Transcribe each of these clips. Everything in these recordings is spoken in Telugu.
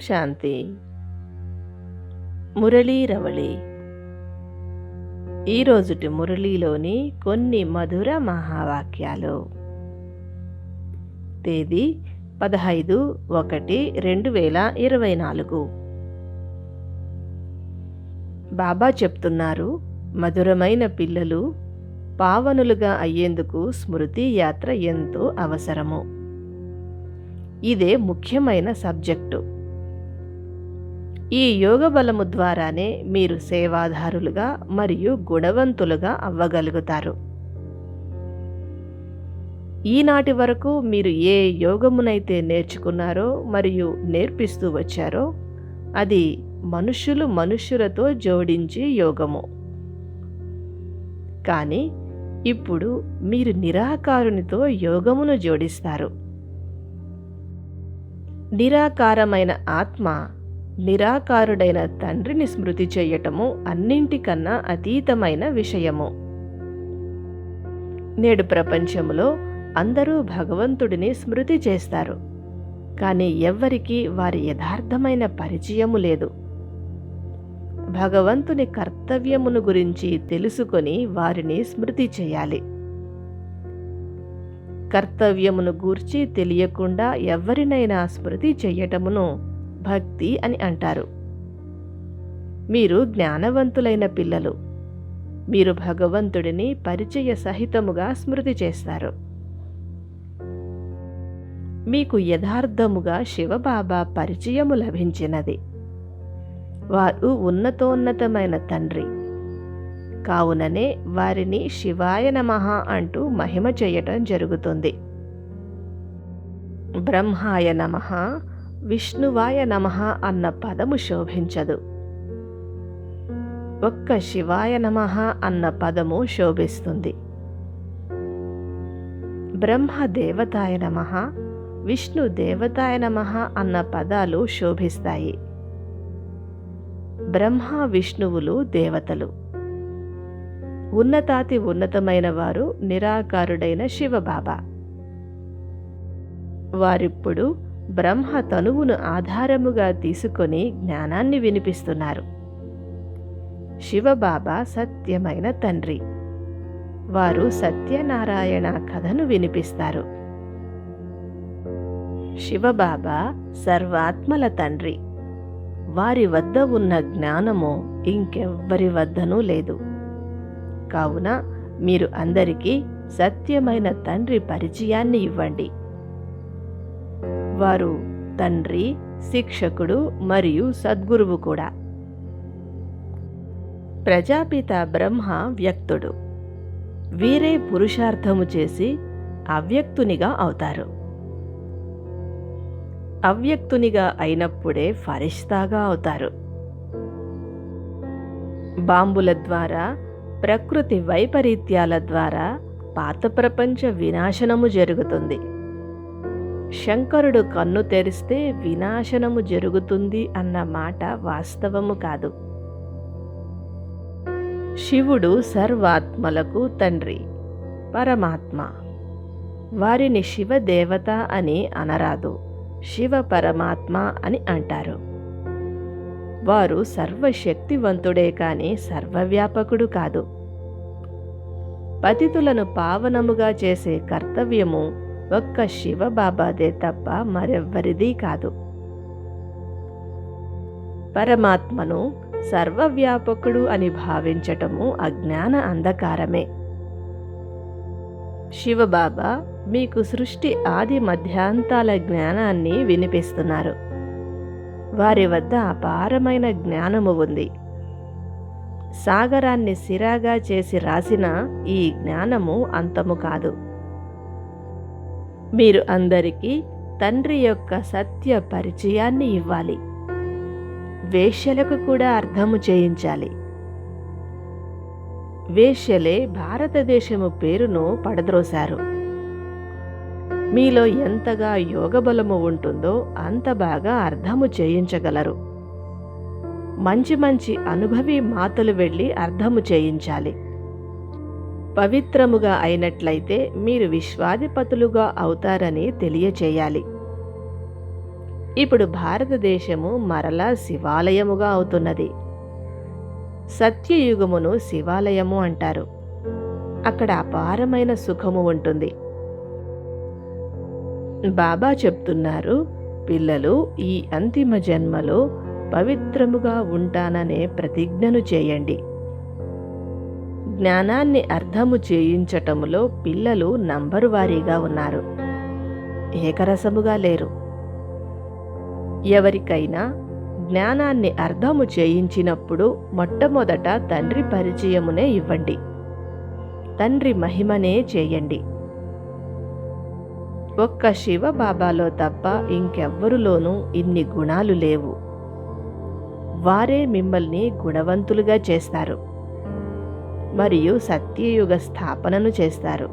శాంతి. మురళీ రవళి. ఈరోజుటి మురళీలోని కొన్ని మధుర మహావాక్యాలు. తేదీ పదహైదు ఒకటి రెండు వేల ఇరవై నాలుగు. బాబా చెప్తున్నారు మధురమైన పిల్లలు పావనులుగా అయ్యేందుకు స్మృతి యాత్ర ఎంతో అవసరము. ఇదే ముఖ్యమైన సబ్జెక్టు. ఈ యోగ బలము ద్వారానే మీరు సేవాదారులుగా మరియు గుణవంతులుగా అవ్వగలుగుతారు. ఈనాటి వరకు మీరు ఏ యోగమునైతే నేర్చుకున్నారో మరియు నేర్పిస్తూ వచ్చారో అది మనుషులు మనుష్యులతో జోడించి యోగము. కానీ ఇప్పుడు మీరు నిరాకారునితో యోగమును జోడిస్తారు. నిరాకారమైన ఆత్మ నిరాకారుడైన తండ్రిని స్మృతి చేయటము అన్నింటికన్నా అతీతమైన విషయము. నేడు ప్రపంచంలో అందరూ భగవంతుడిని స్మృతి చేస్తారు. కానీ ఎవ్వరికీ వారి యథార్థమైన పరిచయము లేదు. భగవంతుని కర్తవ్యమును గురించి తెలుసుకొని వారిని స్మృతి చేయాలి. కర్తవ్యమును గూర్చి తెలియకుండా ఎవరినైనా స్మృతి చేయటమును భక్తి అని అంటారు. మీరు జ్ఞానవంతులైన పిల్లలు. మీరు భగవంతుడిని పరిచయ సహితముగా స్మృతి చేస్తారు. మీకు యథార్థముగా శివబాబా పరిచయము లభించినది. వారు ఉన్నతోన్నతమైన తండ్రి. కావుననే వారిని శివాయ నమః అంటూ మహిమ చేయటం జరుగుతుంది. బ్రహ్మాయ నమః విష్ణువాయ నమః అన్న పదము శోభించదు. ఒక్క శివాయ నమః అన్న పదము శోభిస్తుంది. బ్రహ్మ దేవతాయ నమః విష్ణు దేవతాయ నమః అన్న పదాలు శోభిస్తాయి. బ్రహ్మ విష్ణువులు దేవతలు. ఉన్నతాతి ఉన్నతమైన వారు నిరాకారుడైన శివబాబా. వారిప్పుడు బ్రహ్మ తనువును ఆధారముగా తీసుకొని జ్ఞానాన్ని వినిపిస్తున్నారు. శివబాబా సత్యమైన తండ్రి. వారు సత్యనారాయణ కథను వినిపిస్తారు. శివబాబా సర్వాత్మల తండ్రి. వారి వద్ద ఉన్న జ్ఞానము ఇంకెవ్వరి వద్దనూ లేదు. కావున మీరు అందరికీ సత్యమైన తండ్రి పరిచయాన్ని ఇవ్వండి. వారు తండ్రి శిక్షకుడు మరియు సద్గురువు కూడా. ప్రజాపిత బ్రహ్మ వ్యక్తుడు. వీరే పురుషార్థము చేసి అవ్యక్తునిగా అవుతారు. అవ్యక్తునిగా అయినప్పుడే ఫరిష్తాగా అవుతారు. బాంబుల ద్వారా ప్రకృతి వైపరీత్యాల ద్వారా పాత ప్రపంచ వినాశనము జరుగుతుంది. శంకరుడు కన్ను తెరిస్తే వినాశనము జరుగుతుంది అన్న మాట వాస్తవము కాదు. శివుడు సర్వాత్మలకు తండ్రి పరమాత్మ. వారిని శివదేవత అని అనరాదు శివ పరమాత్మ అని అంటారు. వారు సర్వశక్తివంతుడే కాని సర్వవ్యాపకుడు కాదు. పతితులను పావనముగా చేసే కర్తవ్యము ఒక్క శివబాబాదే తప్ప మరెవ్వరిది కాదు. పరమాత్మను సర్వవ్యాపకుడు అని భావించటము అజ్ఞాన అంధకారమే. శివబాబా మీకు సృష్టి ఆది మధ్యాంతాల జ్ఞానాన్ని వినిపిస్తున్నారు. వారి వద్ద అపారమైన జ్ఞానము ఉంది. సాగరాన్ని సిరాగా చేసి రాసిన ఈ జ్ఞానము అంతము కాదు. మీరు అందరికీ తండ్రి యొక్క సత్య పరిచయాన్ని ఇవ్వాలి. వేశ్యలకు కూడా అర్థము చేయించాలి. వేశ్యలే భారతదేశము పేరును పడద్రోశారు. మీలో ఎంతగా యోగబలము ఉంటుందో అంత బాగా అర్థము చేయించగలరు. మంచి మంచి అనుభవి మాతలు వెళ్ళి అర్థము చేయించాలి. పవిత్రముగా అయినట్లయితే మీరు విశ్వాధిపతులుగా అవుతారని తెలియచేయాలి. ఇప్పుడు భారతదేశము మరలా శివాలయముగా అవుతున్నది. సత్యయుగమును శివాలయము అంటారు. అక్కడ అపారమైన సుఖము ఉంటుంది. బాబా చెప్తున్నారు పిల్లలు ఈ అంతిమ జన్మలో పవిత్రముగా ఉంటాననే ప్రతిజ్ఞను చేయండి. జ్ఞానాన్ని అర్థము చేయించటములో పిల్లలు నంబరు వారీగా ఉన్నారు. ఏకరసముగా లేరు. ఎవరికైనా జ్ఞానాన్ని అర్థము చేయించినప్పుడు మొట్టమొదట తండ్రి పరిచయమునే ఇవ్వండి. తండ్రి మహిమనే చేయండి. ఒక్క శివ బాబాలో తప్ప ఇంకెవ్వరులోనూ ఇన్ని గుణాలు లేవు. వారే మిమ్మల్ని గుణవంతులుగా చేస్తారు. మరియు సత్యయుగ స్థాపనను చేస్తారు.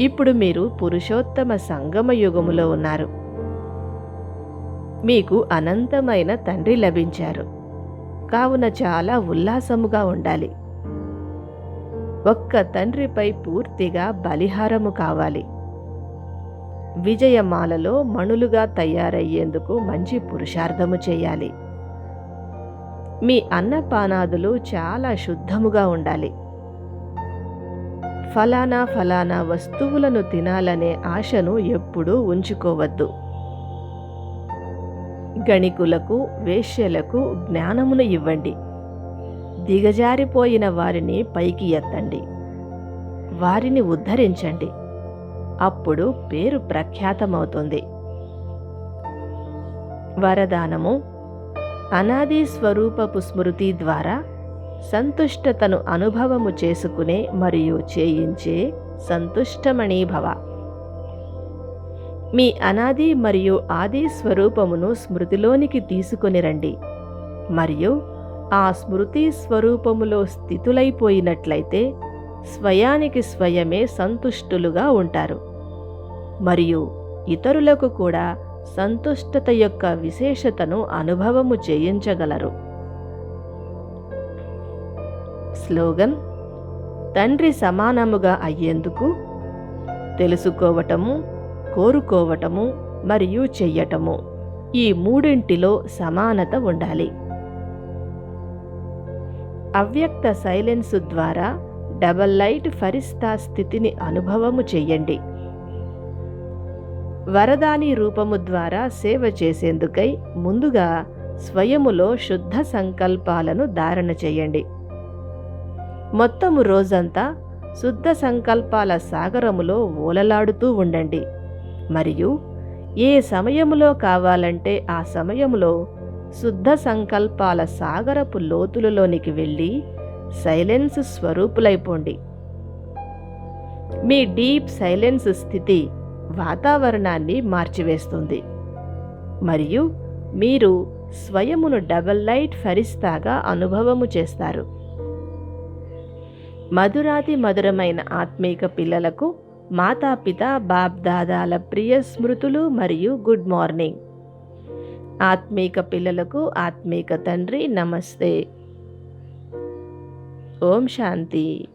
ఇప్పుడు మీరు పురుషోత్తమ సంగమ యుగములో ఉన్నారు. మీకు అనంతమైన తండ్రి లభించారు. కావున చాలా ఉల్లాసముగా ఉండాలి. ఒక్క తండ్రిపై పూర్తిగా బలిహారము కావాలి. విజయమాలలో మణులుగా తయారయ్యేందుకు మంచి పురుషార్థము చేయాలి. మీ అన్నపానాదులు చాలా శుద్ధముగా ఉండాలి. ఫలానా ఫలానా వస్తువులను తినాలనే ఆశను ఎప్పుడూ ఉంచుకోవద్దు. గణికులకు వేశ్యలకు జ్ఞానమును ఇవ్వండి. దిగజారిపోయిన వారిని పైకి ఎత్తండి. వారిని ఉద్ధరించండి. అప్పుడు పేరు ప్రఖ్యాతమవుతుంది. వరదానము అనాది స్వరూపపు స్మృతి ద్వారా సంతుష్టతను అనుభవము చేసుకునే మరియు చేయించే సంతుష్టమణీభవ. మీ అనాది మరియు ఆది స్వరూపమును స్మృతిలోనికి తీసుకొని రండి. మరియు ఆ స్మృతి స్వరూపములో స్థితులైపోయినట్లయితే స్వయానికి స్వయమే సంతుష్టులుగా ఉంటారు. మరియు ఇతరులకు కూడా సంతుష్టత యొక్క విశేషతను అనుభవము చేయించగలరు. స్లోగన్ తండ్రి సమానముగా అయ్యేందుకు తెలుసుకోవటము కోరుకోవటము మరియు చెయ్యటము. ఈ మూడింటిలో సమానత ఉండాలి. అవ్యక్త సైలెన్సు ద్వారా డబల్ లైట్ ఫరిస్తా స్థితిని అనుభవము చెయ్యండి వరదాని రూపము ద్వారా సేవ చేసేందుకై ముందుగా స్వయములో శుద్ధ సంకల్పాలను ధారణ చేయండి. మొత్తము రోజంతా శుద్ధ సంకల్పాల సాగరములో ఓలలాడుతూ ఉండండి. మరియు ఏ సమయములో కావాలంటే ఆ సమయములో శుద్ధ సంకల్పాల సాగరపు లోతులలోనికి వెళ్ళి సైలెన్స్ స్వరూపులైపోండి. మీ డీప్ సైలెన్స్ స్థితి వాతావరణాన్ని మార్చివేస్తుంది. మరియు మీరు స్వయమును డబల్ లైట్ ఫరిస్తాగా అనుభవము చేస్తారు. మధురాతి మధురమైన ఆత్మీక పిల్లలకు మాతాపిత బాప్ దాదాల ప్రియ స్మృతులు మరియు గుడ్ మార్నింగ్. ఆత్మీక పిల్లలకు ఆత్మీక తండ్రి నమస్తే. ఓం శాంతి.